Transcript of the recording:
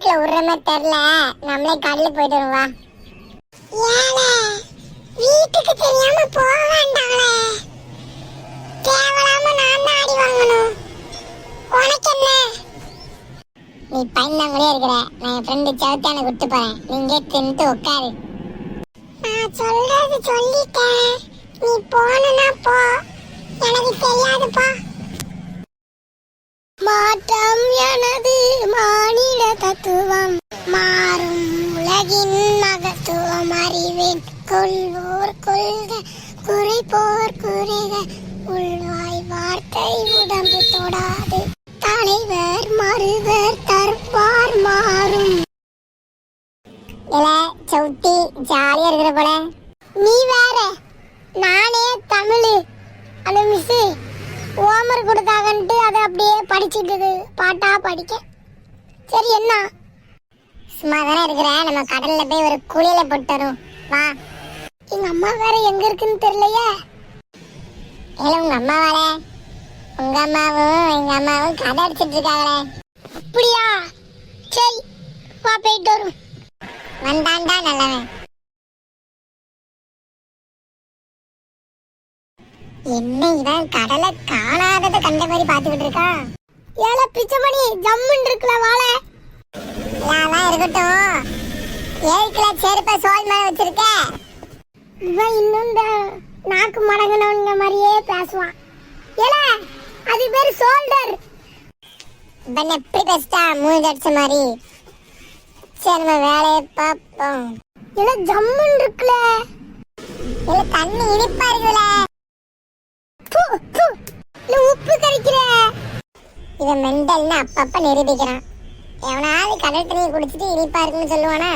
போட்ல விடுற மாதிரி தெரியல நம்மளே கடலுக்கு போயிட்டு வருவா ஏலே வீட்டுக்கு தெரியாம போக வேண்டாங்களே தேவலாம நான் தான் அடி வாங்கணும். உனக்கு என்ன? நீ பயந்தாங்களே இருக்கிற. நான் என் ஃப்ரெண்டு சவுத்தான விட்டு போறேன். நீங்க தின்ட்டு உட்காரு நான் சொல்றது சொல்லிட்டேன். நீ போனா போ. எனக்கு தெரியாது போ மாட்டா. கொள்வோர் கொள்க குறைப்போர் குறைக. உள்வாய் வார்த்தை உடம்பு தொடாது. தலைவர் மறுவர் தற்பார் மாறும். இல்ல சவுத்தி ஜாலியா இருக்கிற போல. நீ வேற நானே தமிழ். அந்த மிஸ் ஓமர் கொடுத்தாங்கன்ட்டு அதை அப்படியே படிச்சுட்டு பாட்டா படிக்க. சரி என்ன? சும்மா தானே இருக்கிற. நம்ம கடல்ல போய் ஒரு குளியல போட்டு வரும் வா. அம்மா வேற எங்க இருக்குன்னு தெரியலையே. ஏல உங்க அம்மா வேற உங்க அம்மாவும் எங்க அம்மாவும் கதை அடிச்சிட்டு இருக்காங்களே. அப்படியா? சரி வா போயிட்டு வரும். வந்தாண்டா நல்லவன். என்ன இவன் கடலை காணாதத கண்ட மாதிரி பாத்துக்கிட்டு இருக்கான்? ஏல பிச்சமணி ஜம்முன் இருக்குல வாழை அதெல்லாம் இருக்கட்டும். ஏரிக்கல செருப்ப சோல் மேல வச்சிருக்க இவன் இன்னும் இந்த நாக்கு மடங்கினவங்க மாதிரியே பேசுவான். ஏல அது பேர் சோல்டர் இவன் எப்படி பேசிட்டா மூஞ்சி அடிச்ச மாதிரி? சரி நம்ம வேலையை பார்ப்போம். இல்ல ஜம்முன் இருக்குல்ல இல்ல தண்ணி இனிப்பா இருக்குல்ல உப்பு கறிக்கிற இவன் மெண்டல்னு அப்பப்ப நிரூபிக்கிறான். எவனாவது கடல் தண்ணியை குடிச்சிட்டு இனிப்பா இருக்குன்னு சொல்லுவானா?